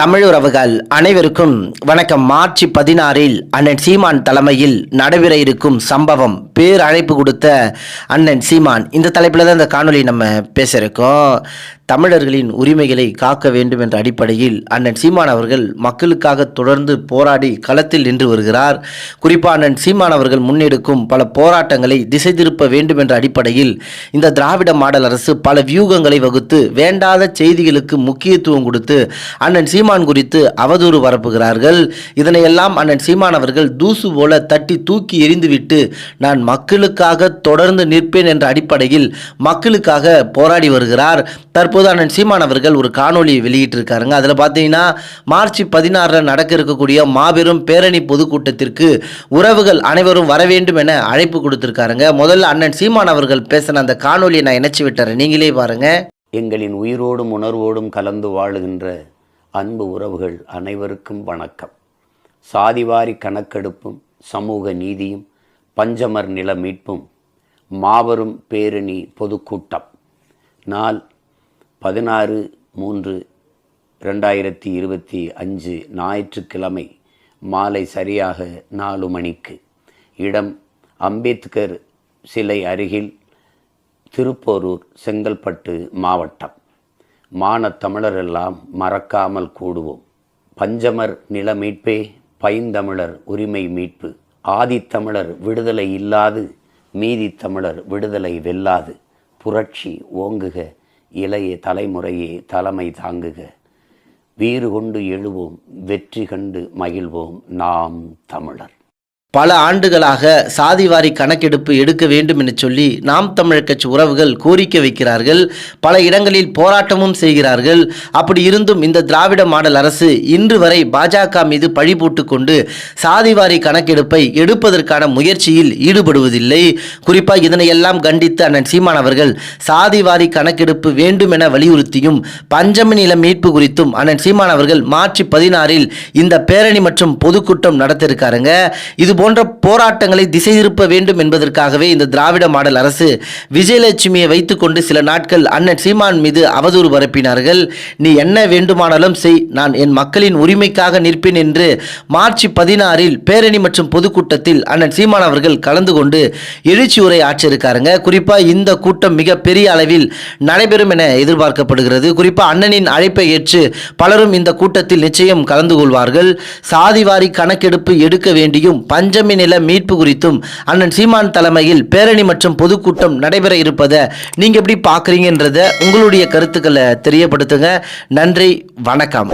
தமிழுறவுகள் அனைவருக்கும் வணக்கம். மார்ச் பதினாறில் அண்ணன் சீமான் தலைமையில் நடைபெற இருக்கும் சம்பவம் பேரழைப்பு கொடுத்த அண்ணன் சீமான். இந்த தலைப்பில் தான் இந்த காணொளி நம்ம பேச இருக்கோம். தமிழர்களின் உரிமைகளை காக்க வேண்டும் என்ற அடிப்படையில் அண்ணன் சீமான் அவர்கள் மக்களுக்காக தொடர்ந்து போராடி களத்தில் நின்று வருகிறார். குறிப்பாக அண்ணன் சீமான் அவர்கள் முன்னெடுக்கும் பல போராட்டங்களை திசை திருப்ப வேண்டும் என்ற அடிப்படையில் இந்த திராவிட மாடல் அரசு பல வியூகங்களை வகுத்து வேண்டாத செய்திகளுக்கு முக்கியத்துவம் கொடுத்து அண்ணன் சீமான் குறித்து அவதூறு பரப்புகிறார்கள். இதனையெல்லாம் அண்ணன் சீமான் அவர்கள் தூசு போல தட்டி தூக்கி எறிந்துவிட்டு நான் மக்களுக்காக தொடர்ந்து நிற்பேன் என்ற அடிப்படையில் மக்களுக்காக போராடி வருகிறார். தற்போது அண்ணன் சீமான் அவர்கள் ஒரு காணொலி வெளியிட்டிருக்காருங்க. அதில் பார்த்தீங்கன்னா மார்ச் பதினாறில் நடக்க இருக்கக்கூடிய மாபெரும் பேரணி பொதுக்கூட்டத்திற்கு உறவுகள் அனைவரும் வர வேண்டும் என அழைப்பு கொடுத்திருக்காருங்க. முதல்ல அண்ணன் சீமான் அவர்கள் பேசின அந்த காணொலியை நான் இணைச்சி விட்டுறேன். நீங்களே பாருங்க. எங்களின் உயிரோடும் உணர்வோடும் கலந்து வாழுகின்ற அன்பு உறவுகள் அனைவருக்கும் வணக்கம். சாதிவாரி கணக்கெடுப்பும் சமூக நீதியும் பஞ்சமர் நில மீட்பும் மாபெரும் பேரணி பொதுக்கூட்டம். நாள் பதினாறு மூன்று ரெண்டாயிரத்தி இருபத்தி அஞ்சு ஞாயிற்றுக்கிழமை மாலை சரியாக நாலு மணிக்கு. இடம் அம்பேத்கர் சிலை அருகில் திருப்போரூர் செங்கல்பட்டு மாவட்டம். மான தமிழரெல்லாம் மறக்காமல் கூடுவோம். பஞ்சமர் நில மீட்பே பைந்தமிழர் உரிமை மீட்பு ஆதித்தமிழர் விடுதலை இல்லாது மீதி தமிழர் விடுதலை வெல்லாது புரட்சி ஓங்குக. இளைய தலைமுறையே தலைமை தாங்குக. வீறு கொண்டு எழுவோம் வெற்றி கண்டு மகிழ்வோம் நாம் தமிழர். பல ஆண்டுகளாக சாதிவாரி கணக்கெடுப்பு எடுக்க வேண்டும் என சொல்லி நாம் தமிழர் கட்சி உறவுகள் கோரிக்கை வைக்கிறார்கள். பல இடங்களில் போராட்டமும் செய்கிறார்கள். அப்படி இருந்தும் இந்த திராவிட மாடல் அரசு இன்று வரை பாஜக மீது பழி போட்டுக்கொண்டு சாதிவாரி கணக்கெடுப்பை எடுப்பதற்கான முயற்சியில் ஈடுபடுவதில்லை. குறிப்பாக இதனையெல்லாம் கண்டித்து அண்ணன் சீமான் அவர்கள் சாதிவாரி கணக்கெடுப்பு வேண்டும் என வலியுறுத்தியும் பஞ்சமி நில மீட்பு குறித்தும் அண்ணன் சீமான் அவர்கள் மார்ச் பதினாறில் இந்த பேரணி மற்றும் பொதுக்கூட்டம் நடத்திருக்காருங்க. இது போன்ற போராட்டங்களை திசை திருப்ப வேண்டும் என்பதற்காகவே இந்த திராவிட மாடல் அரசு விஜயலட்சுமியை வைத்துக்கொண்டு சில நாட்கள் அண்ணன் சீமான் மீது அவதூறு பரப்பினார்கள். நீ என்ன வேண்டுமானாலும் செய். நான் என் மக்களின் உரிமைக்காக நிற்பேன் என்று மார்ச் பதினாறில் பேரணி மற்றும் பொதுக்கூட்டத்தில் அண்ணன் சீமான் அவர்கள் கலந்து கொண்டு எழுச்சி உரை ஆற்றிருக்காருங்க குறிப்பாக இந்த கூட்டம் மிக பெரிய அளவில் நடைபெறும் என எதிர்பார்க்கப்படுகிறது. குறிப்பாக அண்ணனின் அழைப்பை ஏற்று பலரும் இந்த கூட்டத்தில் நிச்சயம் கலந்து கொள்வார்கள். சாதிவாரி கணக்கெடுப்பு எடுக்க வேண்டியும் பஞ்ச பஞ்சமி நில மீட்பு குறித்தும் அண்ணன் சீமான் தலைமையில் பேரணி மற்றும் பொதுக்கூட்டம் நடைபெற இருப்பதை நீங்க எப்படி பார்க்குறீங்கன்றத உங்களுடைய கருத்துக்களை தெரியப்படுத்துங்க. நன்றி வணக்கம்.